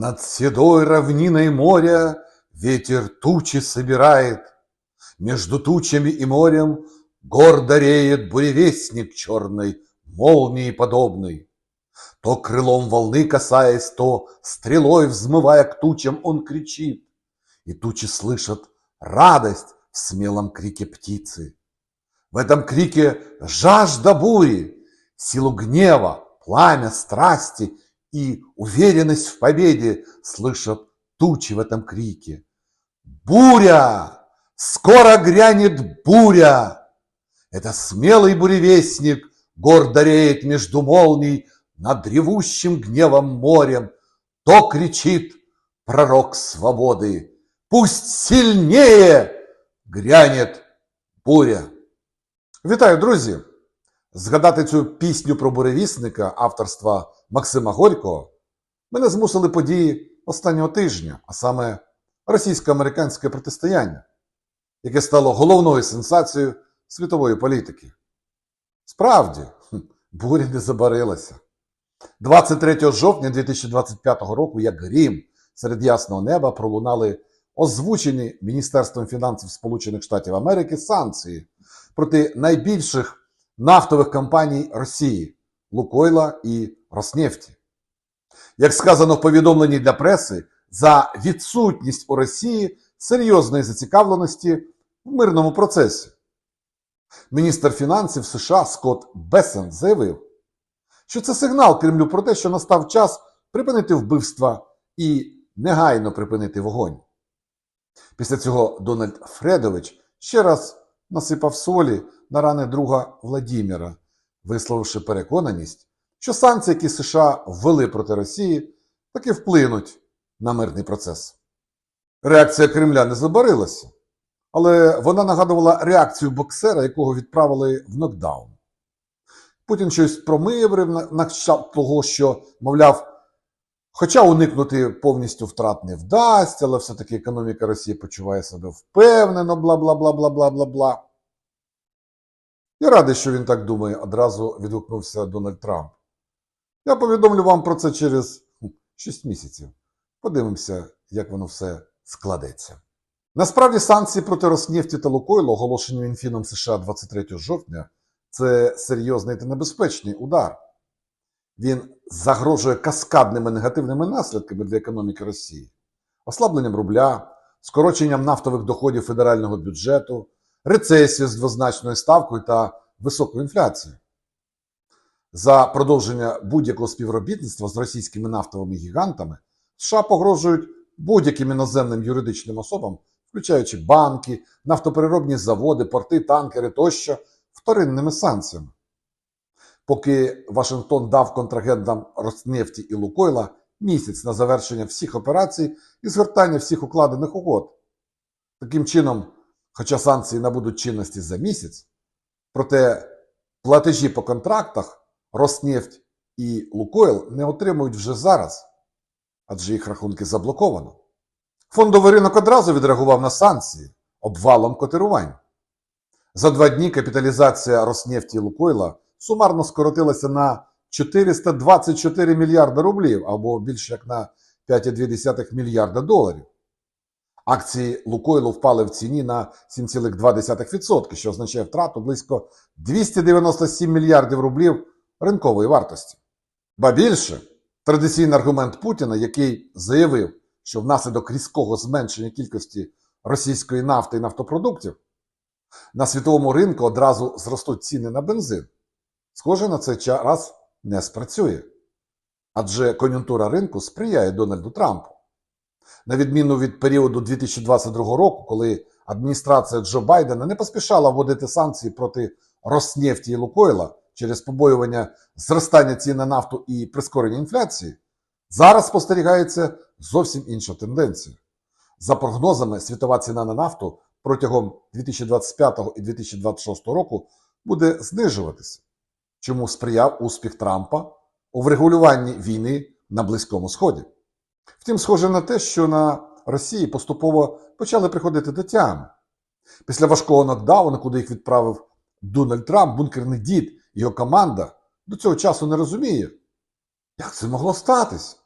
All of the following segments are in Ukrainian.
Над седой равниной моря ветер тучи собирает. Между тучами и морем гордо реет буревестник черной, молнии подобный. То крылом волны касаясь, то стрелой взмывая к тучам, он кричит. И тучи слышат радость в смелом крике птицы. В этом крике жажда бури, силу гнева, пламя страсти и уверенность в победе слышат тучи в этом крике. Буря! Скоро грянет буря! Это смелый буревестник гордо реет между молний над ревущим гневом морем. То кричит пророк свободы. Пусть сильнее грянет буря. Вітаю, друзі! Згадати цю пісню про буревісника авторства Максима Горького мене змусили події останнього тижня, а саме російсько-американське протистояння, яке стало головною сенсацією світової політики. Справді, буря не забарилася. 23 жовтня 2025 року, як грім серед ясного неба, пролунали озвучені Міністерством фінансів Сполучених Штатів Америки санкції проти найбільших нафтових компаній Росії Лукойла і Роснефті. Як сказано в повідомленні для преси, за відсутність у Росії серйозної зацікавленості в мирному процесі. Міністр фінансів США Скотт Бесен заявив, що це сигнал Кремлю про те, що настав час припинити вбивства і негайно припинити вогонь. Після цього Дональд Фредович ще раз насипав солі на рани друга Владіміра, висловивши переконаність, що санкції, які США ввели проти Росії, таки вплинуть на мирний процес. Реакція Кремля не забарилася, але вона нагадувала реакцію боксера, якого відправили в нокдаун. Путін щось промиврив на кшталт того, що, мовляв, хоча уникнути повністю втрат не вдасться, але все-таки економіка Росії почуває себе впевнено, бла бла бла бла бла бла бла. Я радий, що він так думає, одразу відгукнувся Дональд Трамп. Я повідомлю вам про це через 6 місяців. Подивимося, як воно все складеться. Насправді санкції проти Роснефті та Лукойлу, оголошені Мінфіном США 23 жовтня, це серйозний та небезпечний удар. Він загрожує каскадними негативними наслідками для економіки Росії, ослабленням рубля, скороченням нафтових доходів федерального бюджету, рецесією з двозначною ставкою та високою інфляцією. За продовження будь-якого співробітництва з російськими нафтовими гігантами США погрожують будь-яким іноземним юридичним особам, включаючи банки, нафтопереробні заводи, порти, танкери тощо, вторинними санкціями. Поки Вашингтон дав контрагентам Роснефті і Лукойла місяць на завершення всіх операцій і згортання всіх укладених угод. Таким чином, хоча санкції набудуть чинності за місяць, проте платежі по контрактах Роснефть і Лукойл не отримують вже зараз, адже їх рахунки заблоковано. Фондовий ринок одразу відреагував на санкції обвалом котирувань. За два дні капіталізація Роснефті і Лукойла сумарно скоротилася на 424 мільярда рублів або більше як на 5,2 мільярда доларів. Акції Лукойлу впали в ціні на 7,2%, що означає втрату близько 297 мільярдів рублів ринкової вартості. Ба більше, традиційний аргумент Путіна, який заявив, що внаслідок різкого зменшення кількості російської нафти і нафтопродуктів на світовому ринку одразу зростуть ціни на бензин, схоже на цей час не спрацює. Адже кон'юнктура ринку сприяє Дональду Трампу. На відміну від періоду 2022 року, коли адміністрація Джо Байдена не поспішала вводити санкції проти Роснефті і Лукойла через побоювання зростання цін на нафту і прискорення інфляції, зараз спостерігається зовсім інша тенденція. За прогнозами, світова ціна на нафту протягом 2025 і 2026 року буде знижуватися, чому сприяв успіх Трампа у врегулюванні війни на Близькому Сході. Втім, схоже на те, що на Росії поступово почали приходити до тями. Після важкого нокдауну, куди їх відправив Дональд Трамп, бункерний дід його команда до цього часу не розуміє, як це могло статись.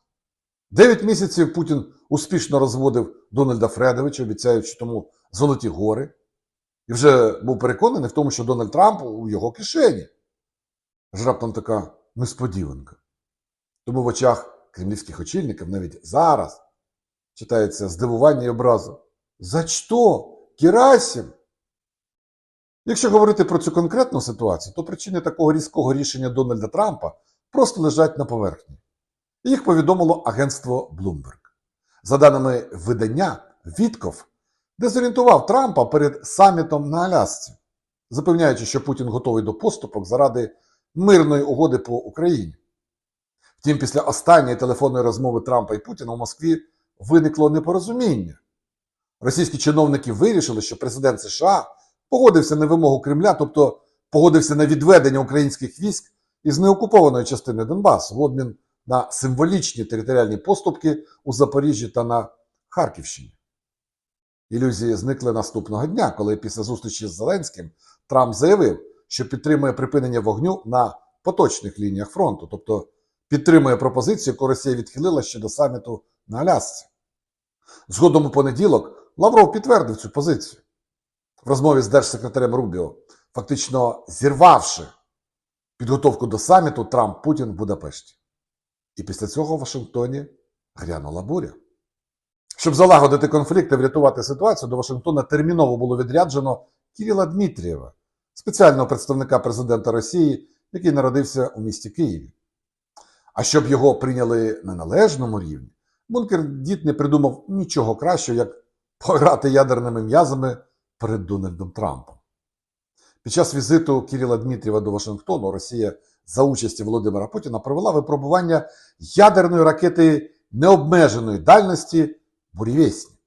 Дев'ять місяців Путін успішно розводив Дональда Фредовича, обіцяючи тому золоті гори, і вже був переконаний в тому, що Дональд Трамп у його кишені. Аж раптом така несподіванка. Тому в очах кремлівських очільників навіть зараз читається здивування і образу. За що? Герасим? Якщо говорити про цю конкретну ситуацію, то причини такого різкого рішення Дональда Трампа просто лежать на поверхні. Їх повідомило агентство Bloomberg. За даними видання, Вітков дезорієнтував Трампа перед самітом на Алясці, запевняючи, що Путін готовий до поступок заради мирної угоди по Україні. Втім, після останньої телефонної розмови Трампа і Путіна у Москві виникло непорозуміння. Російські чиновники вирішили, що президент США погодився на вимогу Кремля, тобто погодився на відведення українських військ із неокупованої частини Донбасу в обмін на символічні територіальні поступки у Запоріжжі та на Харківщині. Ілюзії зникли наступного дня, коли після зустрічі з Зеленським Трамп заявив, що підтримує припинення вогню на поточних лініях фронту, тобто підтримує пропозицію, яку Росія відхилила ще до саміту на Алясці. Згодом у понеділок Лавров підтвердив цю позицію в розмові з держсекретарем Рубіо, фактично зірвавши підготовку до саміту Трамп Путін в Будапешті. І після цього в Вашингтоні грянула буря. Щоб залагодити конфлікт і врятувати ситуацію, до Вашингтона терміново було відряджено Кирила Дмитрієва, спеціального представника президента Росії, який народився у місті Києві. А щоб його прийняли на належному рівні, бункер дід не придумав нічого кращого, як пограти ядерними м'язами перед Дональдом Трампом. Під час візиту Кирила Дмитрієва до Вашингтону Росія за участі Володимира Путіна провела випробування ядерної ракети необмеженої дальності «Бурєвєснік».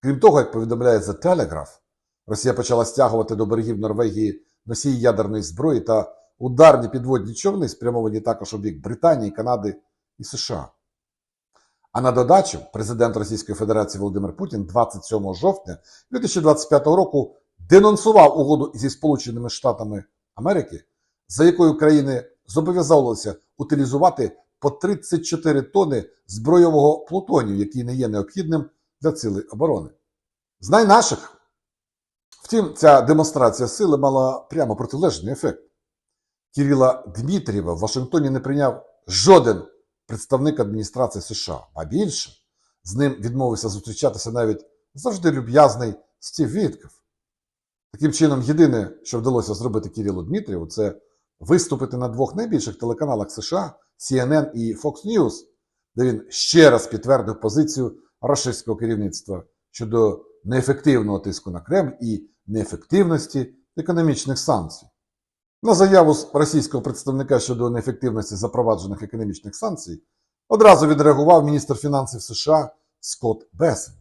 Крім того, як повідомляє The Telegraph, Росія почала стягувати до берегів Норвегії носії ядерної зброї та ударні підводні човни, спрямовані також у бік Британії, Канади і США. А на додачу президент Російської Федерації Володимир Путін 27 жовтня 2025 року денонсував угоду зі Сполученими Штатами Америки, за якою країни зобов'язалися утилізувати по 34 тони збройового плутонію, який не є необхідним для цілей оборони. Знай наших. Втім, ця демонстрація сили мала прямо протилежний ефект. Кирила Дмитрієва в Вашингтоні не прийняв жоден представник адміністрації США, а більше з ним відмовився зустрічатися навіть завжди люб'язний Стів Вітков. Таким чином, єдине, що вдалося зробити Кирилу Дмитрієву, це виступити на двох найбільших телеканалах США CNN і Fox News, де він ще раз підтвердив позицію російського керівництва щодо неефективного тиску на Кремль і неефективності економічних санкцій. На заяву російського представника щодо неефективності запроваджених економічних санкцій одразу відреагував міністр фінансів США Скотт Бесент.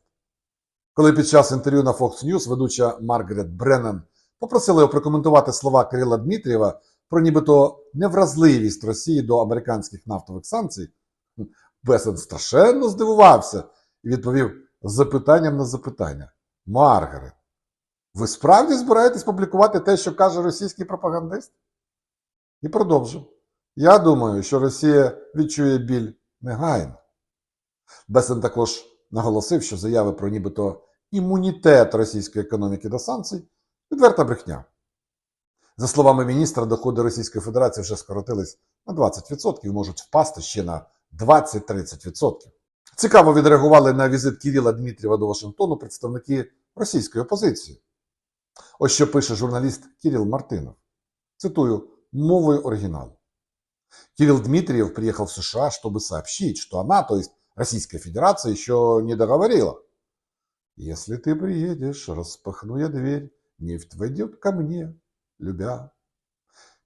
Коли під час інтерв'ю на Fox News ведуча Маргарет Бреннан попросила його прокоментувати слова Кирила Дмитрієва про нібито невразливість Росії до американських нафтових санкцій, Бесент страшенно здивувався і відповів запитанням на запитання. Маргарет, ви справді збираєтесь публікувати те, що каже російський пропагандист? І продовжив. Я думаю, що Росія відчує біль негайно. Бесен також наголосив, що заяви про нібито імунітет російської економіки до санкцій відверта брехня. За словами міністра, доходи Російської Федерації вже скоротились на 20% і можуть впасти ще на 20-30%. Цікаво відреагували на візит Кирила Дмитрієва до Вашингтону представники російської опозиції. Ось що пише журналіст Кирилл Мартынов. Цитую мовою оригиналу. Кирилл Дмитриев приехал в США, чтобы сообщить, что она, то есть Российская Федерация, еще не договорила. Если ты приедешь, распахну я дверь, нефть войдет ко мне, любя.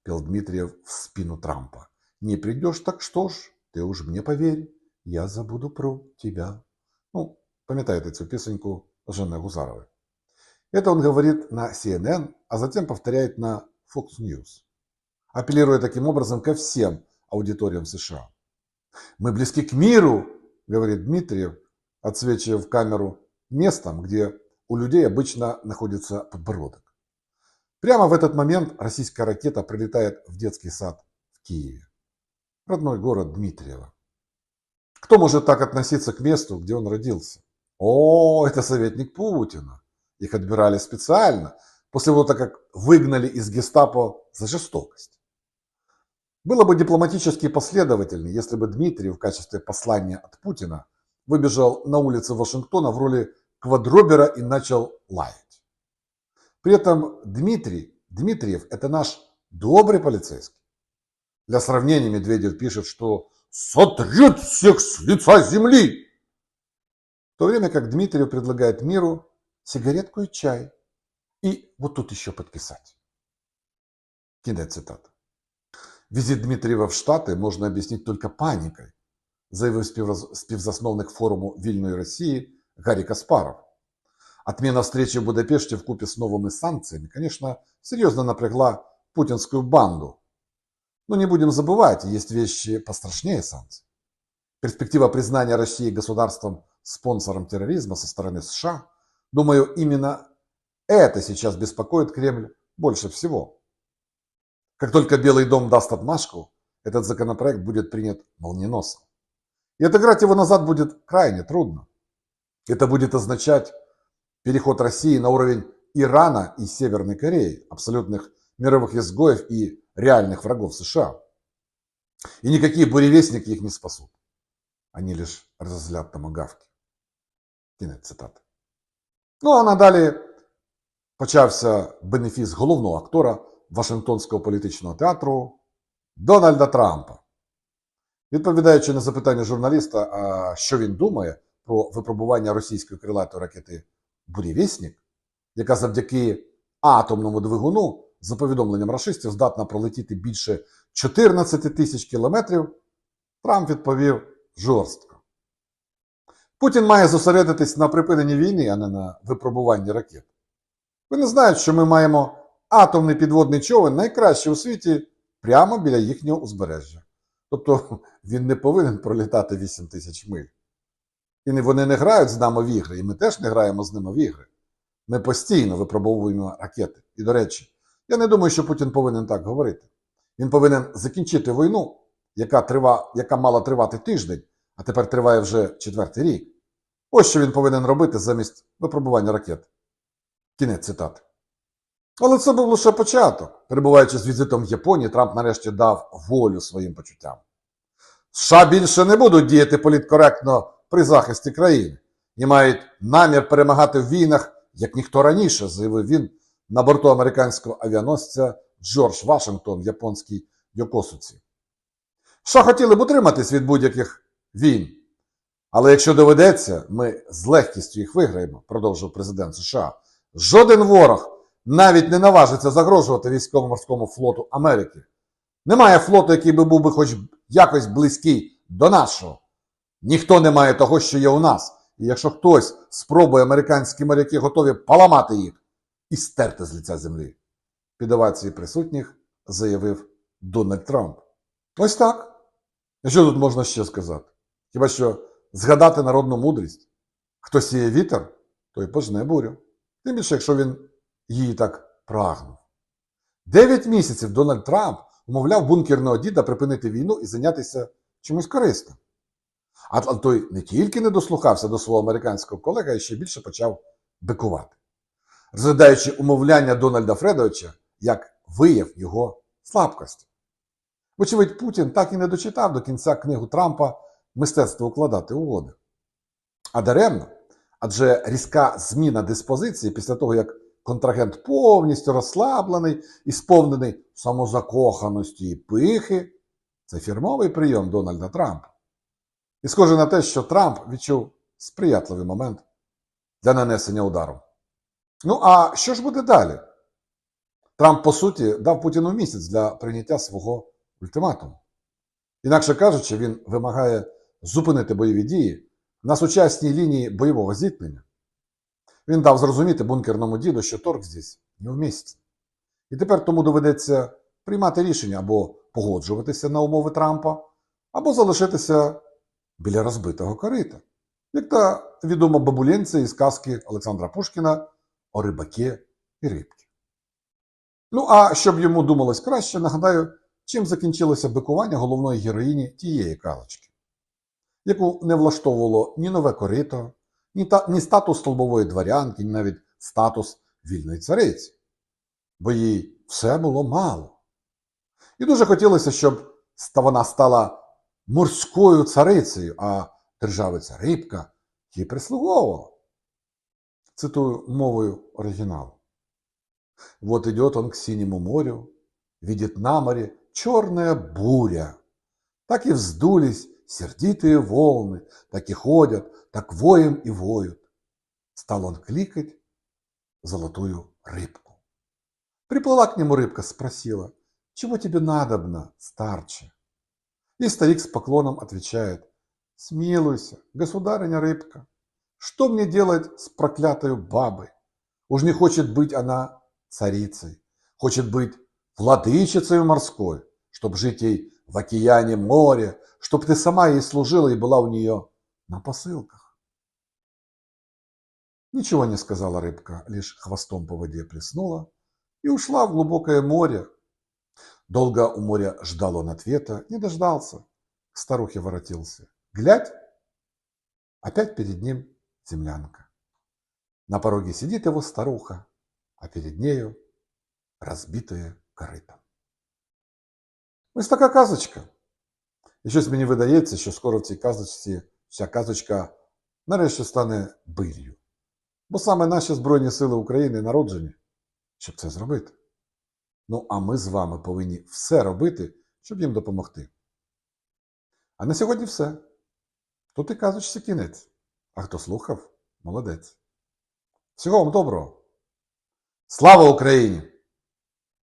Пел Дмитриев в спину Трампа. Не придешь, так что ж, ты уж мне поверь, я забуду про тебя. Ну, пам'ятаєте цю пісеньку Жени Гузаровой. Это он говорит на CNN, а затем повторяет на Fox News, апеллируя таким образом ко всем аудиториям США. «Мы близки к миру», — говорит Дмитриев, отсвечивая в камеру местом, где у людей обычно находится подбородок. Прямо в этот момент российская ракета прилетает в детский сад в Киеве, родной город Дмитриева. Кто может так относиться к месту, где он родился? О, это советник Путина. Их отбирали специально, после того, как выгнали из гестапо за жестокость. Было бы дипломатически последовательнее, если бы Дмитрий в качестве послания от Путина выбежал на улицы Вашингтона в роли квадробера и начал лаять. При этом Дмитрий, Дмитриев – это наш добрый полицейский. Для сравнения Медведев пишет, что сотрет всех с лица земли. В то время как Дмитрию предлагает миру сигаретку и чай. И вот тут еще подписать. Кінець цитати. Візит Дмитрієва в Штати можна об'яснити тільки панікою, заявив співроз- співзасновник форуму вільної Росії Гаррі Каспаров. Отмена встречи в Будапеште в купе с новыми санкциями, конечно, серьезно напрягла путинскую банду. Но не будем забывать, есть вещи пострашнее санкций. Перспектива признания России государством-спонсором терроризма со стороны США, думаю, именно это сейчас беспокоит Кремль больше всего. Как только Белый дом даст отмашку, этот законопроект будет принят молниеносно. И отыграть его назад будет крайне трудно. Это будет означать переход России на уровень Ирана и Северной Кореи, абсолютных мировых изгоев и реальных врагов США. И никакие буревестники их не спасут. Они лишь разозлят томагавки. Кінець цитати. Ну а надалі почався бенефіс головного актора Вашингтонського політичного театру Дональда Трампа. Відповідаючи на запитання журналіста, що він думає про випробування російської крилатої ракети Бурєвєснік, яка завдяки атомному двигуну, за повідомленням рашистів, здатна пролетіти більше 14 тисяч кілометрів, Трамп відповів жорстко. Путін має зосередитись на припиненні війни, а не на випробуванні ракет. Ви не знаєте, що ми маємо атомний підводний човен найкращий у світі прямо біля їхнього узбережжя. Тобто він не повинен пролітати 8 тисяч миль. І вони не грають з нами в ігри, і ми теж не граємо з ними в ігри. Ми постійно випробовуємо ракети. І, до речі, я не думаю, що Путін повинен так говорити. Він повинен закінчити війну, яка, трива, яка мала тривати тиждень, а тепер триває вже четвертий рік. Ось що він повинен робити замість випробування ракет. Кінець цитати. Але це був лише початок. Перебуваючи з візитом в Японії, Трамп нарешті дав волю своїм почуттям. США більше не будуть діяти політкоректно при захисті країни і мають намір перемагати в війнах, як ніхто раніше, заявив він на борту американського авіаносця Джордж Вашингтон в японській Йокосуці. США хотіли б утриматись від будь-яких війн. Але якщо доведеться, ми з легкістю їх виграємо, продовжив президент США. Жоден ворог навіть не наважиться загрожувати військово-морському флоту Америки. Немає флоту, який би був би хоч якось близький до нашого. Ніхто не має того, що є у нас. І якщо хтось спробує американські моряки готові поламати їх і стерти з лиця землі. Під овації присутніх заявив Дональд Трамп. Ось так. І що тут можна ще сказати? Хіба що згадати народну мудрість? Хто сіє вітер, той пожне бурю. Тим більше, якщо він її так прагнув. Дев'ять місяців Дональд Трамп умовляв бункерного діда припинити війну і зайнятися чимось корисним. А той не тільки не дослухався до свого американського колеги, а ще більше почав бикувати, розглядаючи умовляння Дональда Фредовича як вияв його слабкості. Вочевидь, Путін так і не дочитав до кінця книгу Трампа Мистецтво укладати угоди. А даремно, адже різка зміна диспозиції після того, як контрагент повністю розслаблений і сповнений самозакоханості і пихи, це фірмовий прийом Дональда Трампа. І схоже на те, що Трамп відчув сприятливий момент для нанесення удару. Ну а що ж буде далі? Трамп, по суті, дав Путіну місяць для прийняття свого ультиматуму. Інакше кажучи, він вимагає зупинити бойові дії на сучасній лінії бойового зіткнення. Він дав зрозуміти бункерному діду, що торг здесь не вмісті. І тепер тому доведеться приймати рішення або погоджуватися на умови Трампа, або залишитися біля розбитого корита, як та відома бабулянця із казки Олександра Пушкіна о рибаке і рибці. Ну, а щоб йому думалось краще, нагадаю, чим закінчилося бикування головної героїні тієї калочки. яку не влаштовувало ні нове корито, ні, статус столбової дворянки, ні навіть статус вільної цариці. Бо їй все було мало. І дуже хотілося, щоб вона стала морською царицею, а державиця рибка їй прислуговувала. Цитую мовою оригіналу. Вот идет он к синему морю, видит на море черная буря. Так и вздулись сердитые волны, так и ходят, так воем и воют. Стал он кликать золотую рыбку. Приплыла к нему рыбка, спросила, чего тебе надобно, старче? И старик с поклоном отвечает, смилуйся, государыня рыбка, что мне делать с проклятой бабой? Уж не хочет быть она царицей, хочет быть владычицей морской, чтоб жить ей в океане море, чтоб ты сама ей служила и была у нее на посылках. Ничего не сказала рыбка, лишь хвостом по воде плеснула и ушла в глубокое море. Долго у моря ждал он ответа, не дождался. К старухе воротился. Глядь, опять перед ним землянка. На пороге сидит его старуха, а перед нею разбитое корыто. Ось така казочка. І щось мені видається, що скоро в цій казочці ця казочка нарешті стане биллю. Бо саме наші Збройні Сили України народжені, щоб це зробити. Ну, а ми з вами повинні все робити, щоб їм допомогти. А на сьогодні все. Тут і казочці кінець. А хто слухав, молодець. Всього вам доброго. Слава Україні!